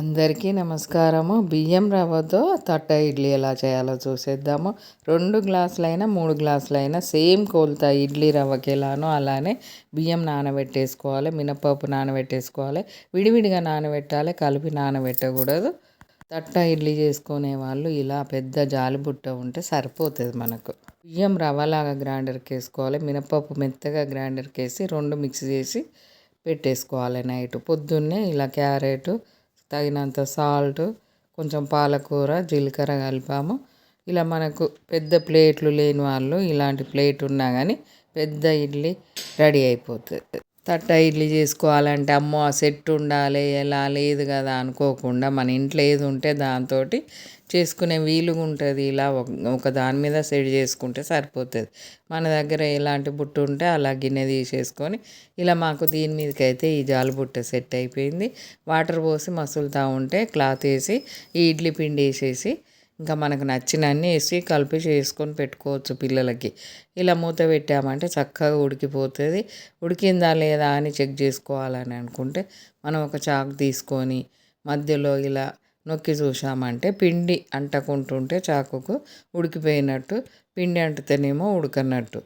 అందరికీ నమస్కారము. బియ్యం రవ్వతో తట్ట ఇడ్లీ ఎలా చేయాలో చూసేద్దాము. రెండు గ్లాసులైనా మూడు గ్లాసులైనా సేమ్ కోల్తా ఇడ్లీ రవ్వకి ఎలానో అలానే బియ్యం నానబెట్టేసుకోవాలి మినపప్పు నానబెట్టేసుకోవాలి విడివిడిగా నానబెట్టాలి కలిపి నానబెట్టకూడదు. తట్ట ఇడ్లీ చేసుకునే వాళ్ళు ఇలా పెద్ద జాలిబుట్ట ఉంటే సరిపోతుంది మనకు. బియ్యం రవ్వలాగా గ్రైండర్కి వేసుకోవాలి మినపప్పు మెత్తగా గ్రైండర్కి వేసి రెండు మిక్స్ చేసి పెట్టేసుకోవాలి నైట్. పొద్దున్నే ఇలా క్యారెట్ తగినంత సాల్ట్ కొంచెం పాలకూర జీలకర్ర కలిపాము. ఇలా మనకు పెద్ద ప్లేట్లు లేని వాళ్ళు ఇలాంటి ప్లేట్ ఉన్నా కానీ పెద్ద ఇడ్లీ రెడీ అయిపోతుంది. తట్ట ఇడ్లీ చేసుకోవాలంటే అమ్మో ఆ సెట్ ఉండాలి ఎలా లేదు కదా అనుకోకుండా మన ఇంట్లో ఏది ఉంటే దాంతో చేసుకునే వీలుగా ఉంటుంది ఇలా ఒక దాని మీద సెట్ చేసుకుంటే సరిపోతుంది. మన దగ్గర ఎలాంటి బుట్ట ఉంటే అలా గిన్నె తీసేసుకొని ఇలా మాకు దీని మీదకి అయితే ఈ జాలు బుట్ట సెట్ అయిపోయింది. వాటర్ పోసి మసులుతూ ఉంటే క్లాత్ వేసి ఈ ఇడ్లీ పిండి వేసేసి ఇంకా మనకు నచ్చినన్ని వేసి కలిపి చేసుకొని పెట్టుకోవచ్చు పిల్లలకి. ఇలా మూత పెట్టామంటే చక్కగా ఉడికిపోతుంది. ఉడికిందా లేదా అని చెక్ చేసుకోవాలని అనుకుంటే మనం ఒక చాకు తీసుకొని మధ్యలో ఇలా నొక్కి చూసామంటే పిండి అంటకుంటుంటే చాకుకు ఉడికిపోయినట్టు పిండి అంటుతేనేమో ఉడకనట్టు.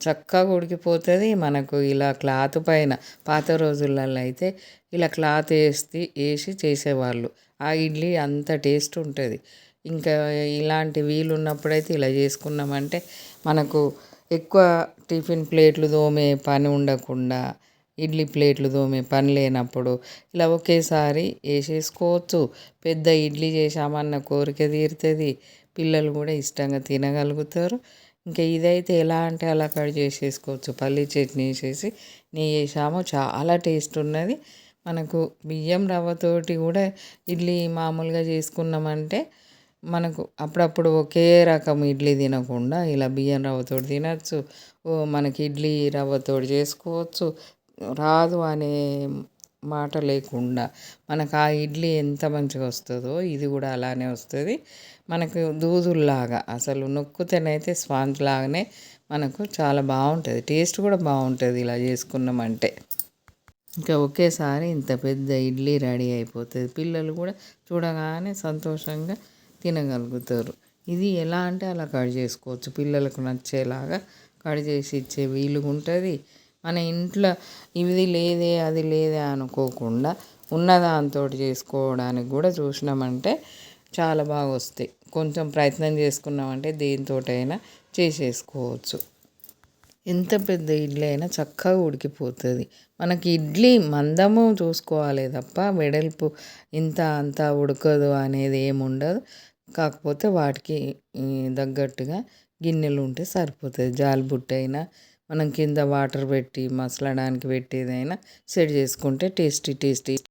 చక్కగా ఉడికిపోతుంది. మనకు ఇలా క్లాత్ పైన పాత రోజులలో అయితే ఇలా క్లాత్ వేసి వేసి చేసేవాళ్ళు. ఆ ఇడ్లీ అంత టేస్ట్ ఉంటుంది. ఇంకా ఇలాంటి వీలు ఉన్నప్పుడైతే ఇలా చేసుకున్నామంటే మనకు ఎక్కువ టిఫిన్ ప్లేట్లు తోమే పని ఉండకుండా ఇడ్లీ ప్లేట్లు తోమే పని లేనప్పుడు ఇలా ఒకేసారి వేసేసుకోవచ్చు. పెద్ద ఇడ్లీ చేసామన్న కోరిక తీరుతుంది. పిల్లలు కూడా ఇష్టంగా తినగలుగుతారు. ఇంకా ఇదైతే ఎలా అంటే అలా కట్ చేసేసుకోవచ్చు. పల్లీ చట్నీ వేసేసి నెయ్యి వేసాము. చాలా టేస్ట్ ఉన్నది. మనకు బియ్యం రవ్వతోటి కూడా ఇడ్లీ మామూలుగా చేసుకున్నామంటే మనకు అప్పుడప్పుడు ఒకే రకం ఇడ్లీ తినకుండా ఇలా బియ్యం రవ్వతో తినచ్చు. మనకి ఇడ్లీ రవ్వతో చేసుకోవచ్చు. రాదు అనే మాట లేకుండా మనకు ఆ ఇడ్లీ ఎంత మంచిగా వస్తుందో ఇది కూడా అలానే వస్తుంది. మనకు దూదుల్లాగా అసలు నొక్కుతేనైతే స్పాంజ్ లాగానే మనకు చాలా బాగుంటుంది. టేస్ట్ కూడా బాగుంటుంది ఇలా చేసుకున్నామంటే. ఇంకా ఒకేసారి ఇంత పెద్ద ఇడ్లీ రెడీ అయిపోతుంది. పిల్లలు కూడా చూడగానే సంతోషంగా తినగలుగుతారు. ఇది ఎలా అంటే అలా కట్ చేసుకోవచ్చు. పిల్లలకు నచ్చేలాగా కట్ చేసి ఇచ్చే వీలుగా ఉంటుంది మన ఇంట్లో ఇది లేదే అది లేదే అనుకోకుండా ఉన్నదాంతో చేసుకోవడానికి కూడా చూసినామంటే చాలా బాగా వస్తాయి. కొంచెం ప్రయత్నం చేసుకున్నామంటే దేనితోటైనా చేసేసుకోవచ్చు. ఎంత పెద్ద ఇడ్లీ అయినా చక్కగా ఉడికిపోతుంది. మనకి ఇడ్లీ మందము చూసుకోవాలి తప్ప వెడల్పు ఇంత అంత ఉడకదు అనేది ఏముండదు కాకపోతే వాటికి తగ్గట్టుగా గిన్నెలు ఉంటే సరిపోతుంది. జాలి బుట్ట అయినా మనం కింద వాటర్ పెట్టి మసలడానికి పెట్టేదైనా సెట్ చేసుకుంటే టేస్టీ టేస్టీ.